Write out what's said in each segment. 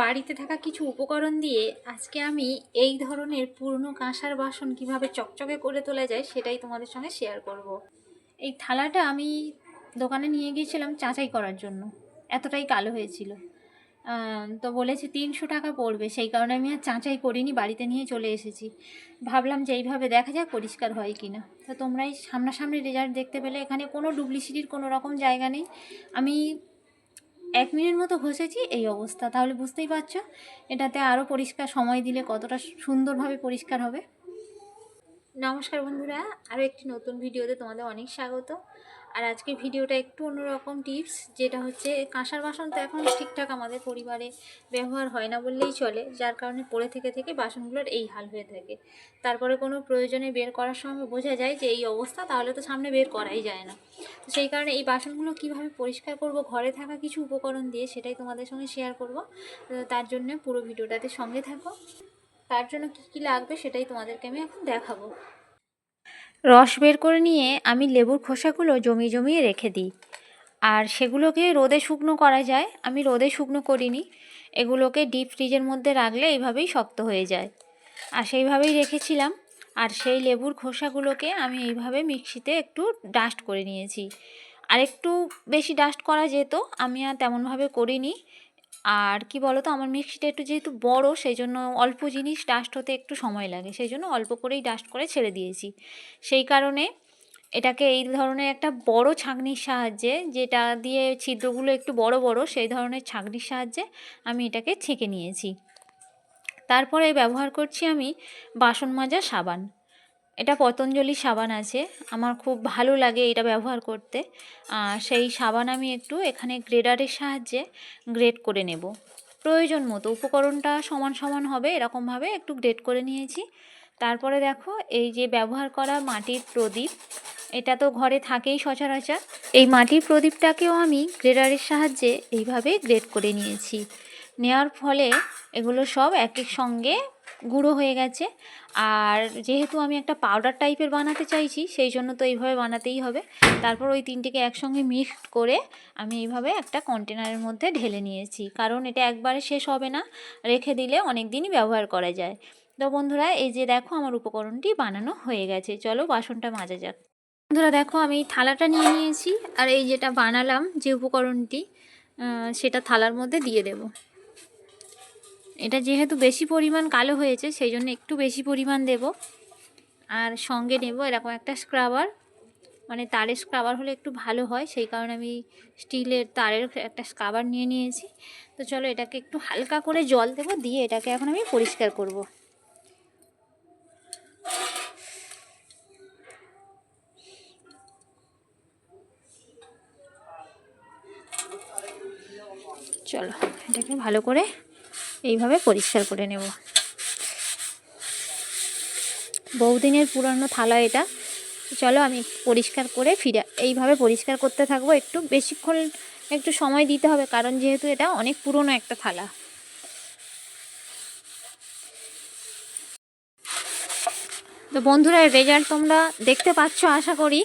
বাড়িতে থাকা কিছু উপকরণ দিয়ে আজকে আমি এই ধরনের পুরনো কাঁসার বাসন কীভাবে চকচকে করে তোলা যায় সেটাই তোমাদের সঙ্গে শেয়ার করব। এই থালাটা আমি দোকানে নিয়ে গিয়েছিলাম যাচাই করার জন্য। এতটাই কালো হয়েছিল। তো বলেছে তিনশো টাকা পড়বে। সেই কারণে আমি আর যাচাই করিনি, বাড়িতে নিয়ে চলে এসেছি। ভাবলাম যে এইভাবে দেখা যাক পরিষ্কার হয় কি না তো তোমরাই সামনাসামনি রেজাল্ট দেখতে পেলে এখানে কোনো ডুপ্লিসিটির কোনো রকম জায়গা নেই। আমি এক মিনিট মতো ঘষেছি, এই অবস্থা। তাহলে বুঝতেই পারছ, এটাতে আরও পরিষ্কার সময় দিলে কতটা সুন্দরভাবে পরিষ্কার হবে। নমস্কার বন্ধুরা আরও একটি নতুন ভিডিওতে তোমাদের অনেক স্বাগত। আর আজকে ভিডিওটা একটু অন্যরকম টিপস, যেটা হচ্ছে কাঁসার বাসন তো এখন ঠিকঠাক আমাদের পরিবারে ব্যবহার হয় না বললেই চলে, যার কারণে পড়ে থেকে থেকে বাসনগুলোর এই হাল হয়ে থাকে। তারপরে কোনো প্রয়োজনে বের করার সময় বোঝা যায় যে এই অবস্থা, তাহলে তো সামনে বের করাই যায় না। তো সেই কারণে এই বাসনগুলো কীভাবে পরিষ্কার করব, ঘরে থাকা কিছু উপকরণ দিয়ে সেটাই তোমাদের সঙ্গে শেয়ার করব। তার জন্য পুরো ভিডিওটাতে সঙ্গে থাকো। তার জন্য কী কী লাগবে সেটাই তোমাদেরকে আমি এখন দেখাবো। রস বের করে নিয়ে আমি লেবুর খোসাগুলো জমিয়ে জমিয়ে রেখে দিই। আর সেগুলোকে রোদে শুকনো করা যায়। আমি রোদে শুকনো করিনি। এগুলোকে ডিপ ফ্রিজের মধ্যে রাখলে এইভাবেই শক্ত হয়ে যায়। আর সেইভাবেই রেখেছিলাম। আর সেই লেবুর খোসাগুলোকে আমি এইভাবে মিক্সিতে একটু ডাস্ট করে নিয়েছি। আর একটু বেশি ডাস্ট করা যেত, আমি আর তেমনভাবে করিনি। আর কি বলতো, আমার মিক্সিটা একটু যেহেতু বড় সেই জন্য অল্প জিনিস ডাস্ট হতে একটু সময় লাগে। সেই জন্য অল্প করেই ডাস্ট করে ছেড়ে দিয়েছি। সেই কারণে এটাকে এই ধরনের একটা বড় ছাঁকনির সাহায্যে, যেটা দিয়ে ছিদ্রগুলো একটু বড় বড়, সেই ধরনের ছাঁকনির সাহায্যে আমি এটাকে ছেঁকে নিয়েছি। তারপরে ব্যবহার করছি আমি বাসন মাজা সাবান। এটা পতঞ্জলি সাবান আছে। আমার খুব ভালো লাগে এটা ব্যবহার করতে। সেই সাবান আমি একটু এখানে গ্রেডারের সাহায্যে গ্রেড করে নেব। প্রয়োজন মতো, উপকরণটা সমান সমান হবে এরকমভাবে একটু গ্রেড করে নিয়েছি। তারপরে দেখো, এই যে ব্যবহার করা মাটির প্রদীপ, এটা তো ঘরে থাকেই সচরাচর। এই মাটির প্রদীপটাকেও আমি গ্রেডারের সাহায্যে এইভাবে গ্রেড করে নিয়েছি। নেওয়ার ফলে এগুলো সব এক এক সঙ্গে গুঁড়ো হয়ে গেছে। আর যেহেতু আমি একটা পাউডার টাইপের বানাতে চাইছি, সেই জন্য তো এইভাবে বানাতেই হবে। তারপর ওই তিনটিকে একসঙ্গে মিক্সড করে আমি এইভাবে একটা কন্টেনারের মধ্যে ঢেলে নিয়েছি। কারণ এটা একবারে শেষ হবে না, রেখে দিলে অনেক দিনই ব্যবহার করা যায়। তো বন্ধুরা, এই যে দেখো আমার উপকরণটি বানানো হয়ে গেছে। চলো বাসনটা মাজা যাক। বন্ধুরা, দেখো আমি থালাটা নিয়ে নিয়েছি। আর এই যেটা বানালাম যে উপকরণটি সেটা থালার মধ্যে দিয়ে দেব। এটা যেহেতু বেশি পরিমাণ কালো হয়েছে সেই জন্য একটু বেশি পরিমাণ দেব। আর সঙ্গে নেব এরকম একটা স্ক্রাবার মানে তারের স্ক্রাবার হলে একটু ভালো হয়, সেই কারণে আমি স্টিলের তারের একটা স্ক্রাবার নিয়ে নিয়েছি। তো চলো এটাকে একটু হালকা করে জল দেবো, দিয়ে এটাকে এখন আমি পরিষ্কার করব। চলো এটাকে ভালো করে এইভাবে পরিষ্কার করে নেব। বহুদিনের পুরানো থালা এটা। চলো আমি পরিষ্কার করে ফিরে, এইভাবে পরিষ্কার করতে থাকব। একটু বেশিক্ষণ একটু সময় দিতে হবে, কারণ যেহেতু এটা অনেক পুরনো একটা থালা। তো বন্ধুরা রেজাল্ট তোমরা দেখতে পাচ্ছ, আশা করি।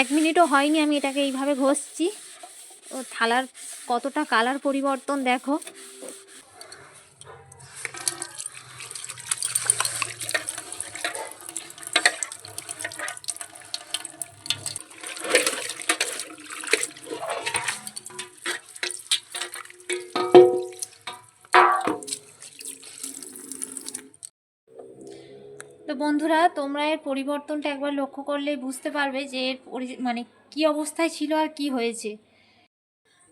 এক মিনিটও হয়নি আমি এটাকে এইভাবে ঘষছি। ও থালার কতটা কালার পরিবর্তন দেখো। বন্ধুরা, তোমরা এর পরিবর্তনটা একবার লক্ষ্য করলেই বুঝতে পারবে যে এর মানে কি অবস্থায় ছিল আর কি হয়েছে।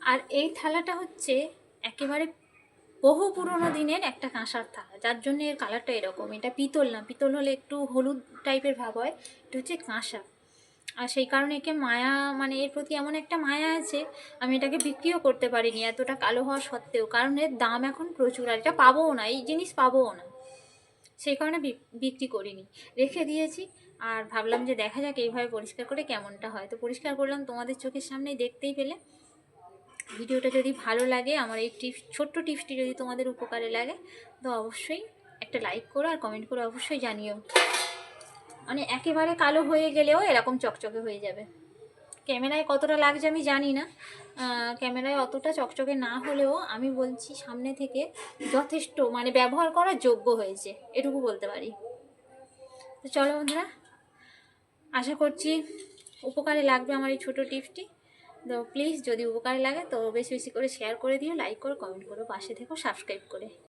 আর এই থালাটা হচ্ছে একেবারে বহু পুরনো দিনের একটা কাঁসার থালা। যার জন্য এর কালারটা এরকম। এটা পিতল না, পিতল হলে একটু হলুদ টাইপের ভাব হয়। এটা হচ্ছে কাঁসা আর সেই কারণে একে মায়া মানে এর প্রতি এমন একটা মায়া আছে, আমি এটাকে বিক্রিও করতে পারিনি এতটা কালো হওয়া সত্ত্বেও। কারণ এর দাম এখন প্রচুর, আর এটা পাবোও না, এই জিনিস পাবোও না। সেই কারণে বিক- বিক্রি করিনি। রেখে দিয়েছি, আর ভাবলাম যে দেখা যাক এইভাবে পরিষ্কার করে কেমনটা হয়। তো পরিষ্কার করলাম তোমাদের চোখের সামনেই দেখতেই পেলে। ভিডিওটা যদি ভালো লাগে, আমার এই টিপস, ছোট্ট টিপসটি যদি তোমাদের উপকারে লাগে, তো অবশ্যই একটা লাইক করো আর কমেন্ট করে অবশ্যই জানিও। মানে একেবারে কালো হয়ে গেলেও এরকম চকচকে হয়ে যাবে। ক্যামেরায় কতটা লাগছে আমি জানি না। ক্যামেরায় অতটা চকচকে না হলেও আমি বলছি সামনে থেকে যথেষ্ট মানে ব্যবহার করার যোগ্য হয়েছে, এটুকু বলতে পারি। তো চলো বন্ধুরা, আশা করছি উপকারে লাগবে আমার এই ছোটো টিপসটি। তো প্লিজ যদি উপকার লাগে তো বেশি বেশি করে শেয়ার করে দিও লাইক করো কমেন্ট করো, পাশে থেকো সাবস্ক্রাইব করে।